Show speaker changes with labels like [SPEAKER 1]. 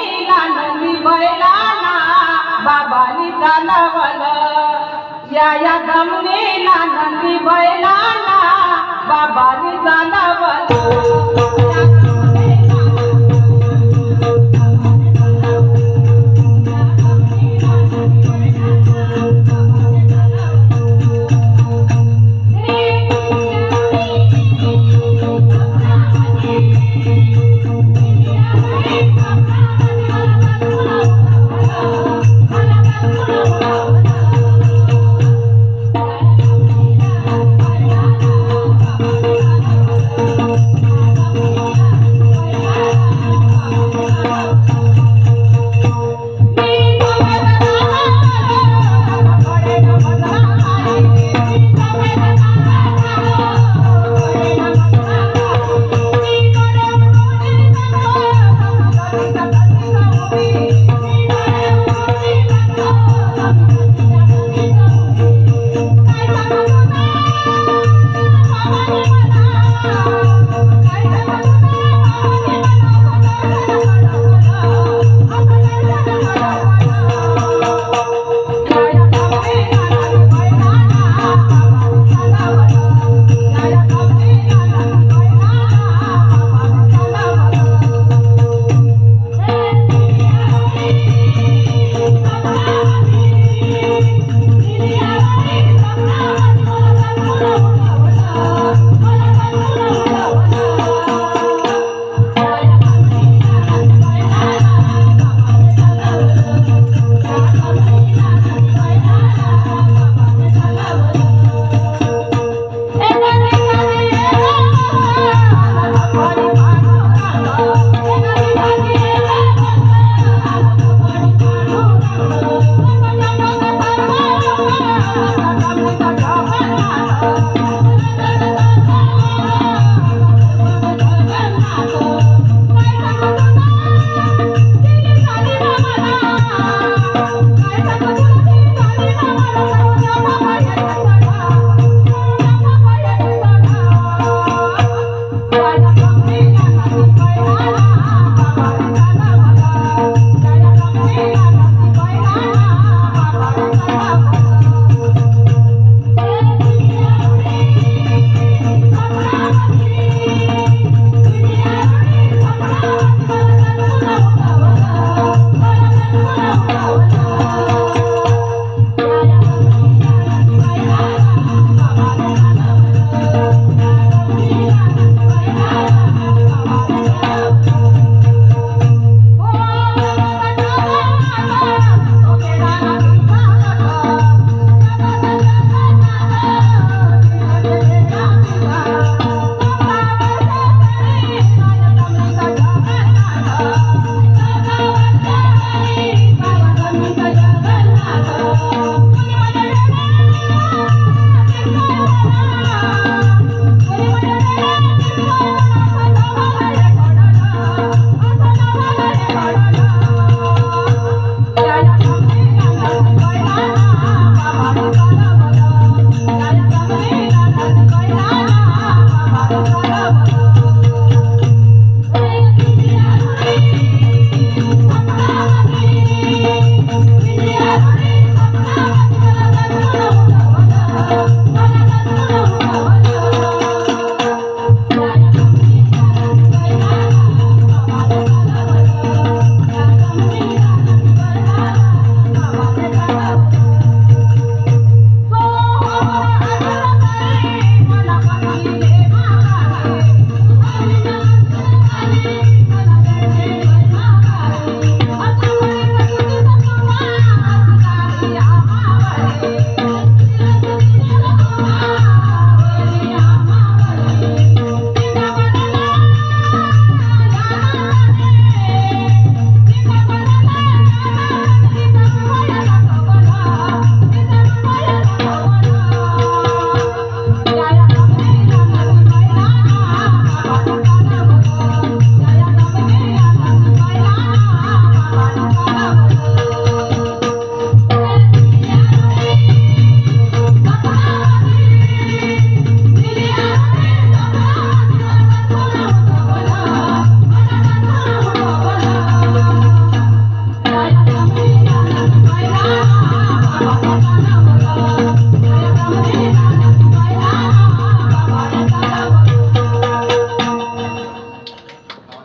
[SPEAKER 1] बैला नंदी बैलाना बाबानी चालवल. या या दमनीला नंदी बैलाना बाबानी चालवल. Thank you. Thank you.